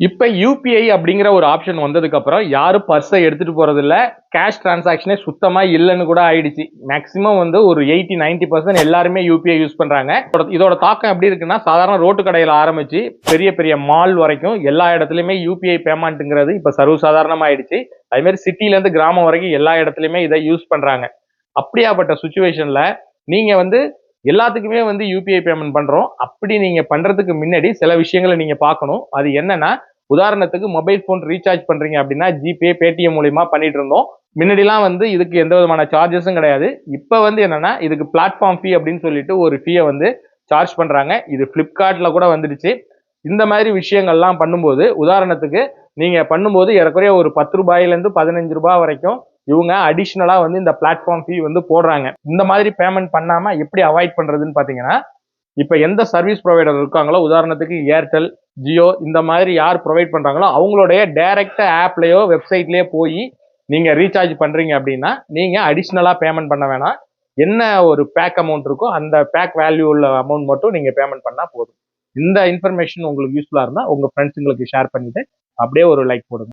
இப்போ யூபிஐ அப்படிங்கிற ஒரு ஆப்ஷன் வந்ததுக்கப்புறம் யாரும் பர்ஸை எடுத்துகிட்டு போகிறதில்ல கேஷ் டிரான்சாக்ஷனே சுத்தமாக இல்லைன்னு கூட ஆயிடுச்சு. மேக்ஸிமம் வந்து ஒரு எயிட்டி 90% பர்சன்ட் எல்லாருமே யூபிஐ யூஸ் பண்ணுறாங்க இதோட- தாக்கம் எப்படி இருக்குன்னா சாதாரண ரோட்டு கடையில் ஆரம்பித்து பெரிய பெரிய மால் வரைக்கும் எல்லா இடத்துலையுமே யூபிஐ பேமெண்ட்டுங்கிறது இப்போ சர்வசாதாரணமா ஆயிடுச்சு அதே சிட்டிலேருந்து கிராமம் வரைக்கும் எல்லா இடத்துலையுமே இதை யூஸ் பண்ணுறாங்க அப்படியாப்பட்ட சுச்சுவேஷனில் நீங்கள் வந்து எல்லாத்துக்குமே வந்து யூபிஐ பேமெண்ட் பண்ணுறோம் அப்படி நீங்கள் பண்ணுறதுக்கு முன்னாடி சில விஷயங்களை நீங்கள் பார்க்கணும். அது என்னென்னா உதாரணத்துக்கு மொபைல் ஃபோன் ரீசார்ஜ் பண்றீங்க அப்படின்னா ஜிபே பேடிஎம் மூலியமா பண்ணிட்டு இருந்தோம் முன்னாடிலாம் வந்து இதுக்கு எந்த விதமான சார்ஜஸும் கிடையாது. இப்போ வந்து என்னன்னா இதுக்கு பிளாட்ஃபார்ம் ஃபீ அப்படின்னு சொல்லிட்டு ஒரு ஃபீயை வந்து சார்ஜ் பண்றாங்க. இது ஃப்ளிப்கார்ட்டில் கூட வந்துடுச்சு. இந்த மாதிரி விஷயங்கள்லாம் பண்ணும்போது உதாரணத்துக்கு நீங்க பண்ணும்போது ஏறக்குறைய ஒரு பத்து ரூபாயிலேருந்து பதினஞ்சு ரூபாய் வரைக்கும் இவங்க அடிஷ்னலா வந்து இந்த பிளாட்ஃபார்ம் ஃபீ வந்து போடுறாங்க. இந்த மாதிரி பேமெண்ட் பண்ணாம எப்படி அவாய்ட் பண்றதுன்னு பாத்தீங்கன்னா இப்போ எந்த சர்வீஸ் ப்ரொவைடர் இருக்காங்களோ உதாரணத்துக்கு ஏர்டெல் ஜியோ இந்த மாதிரி யார் ப்ரொவைட் பண்ணுறாங்களோ அவங்களுடைய டேரெக்டாக ஆப்லேயோ வெப்சைட்லேயோ போய் நீங்கள் ரீசார்ஜ் பண்ணுறீங்க அப்படின்னா நீங்கள் அடிஷ்னலாக பேமெண்ட் பண்ண வேணாம். என்ன ஒரு பேக் அமௌண்ட் இருக்கோ அந்த பேக் வேல்யூ உள்ள அமௌண்ட் மட்டும் நீங்கள் பேமெண்ட் பண்ணால் போதும். இந்த இன்ஃபர்மேஷன் உங்களுக்கு யூஸ்ஃபுல்லாக இருந்தால் உங்கள் ஃப்ரெண்ட்ஸுங்களுக்கு ஷேர் பண்ணிவிட்டு அப்படியே ஒரு லைக் போடுங்க.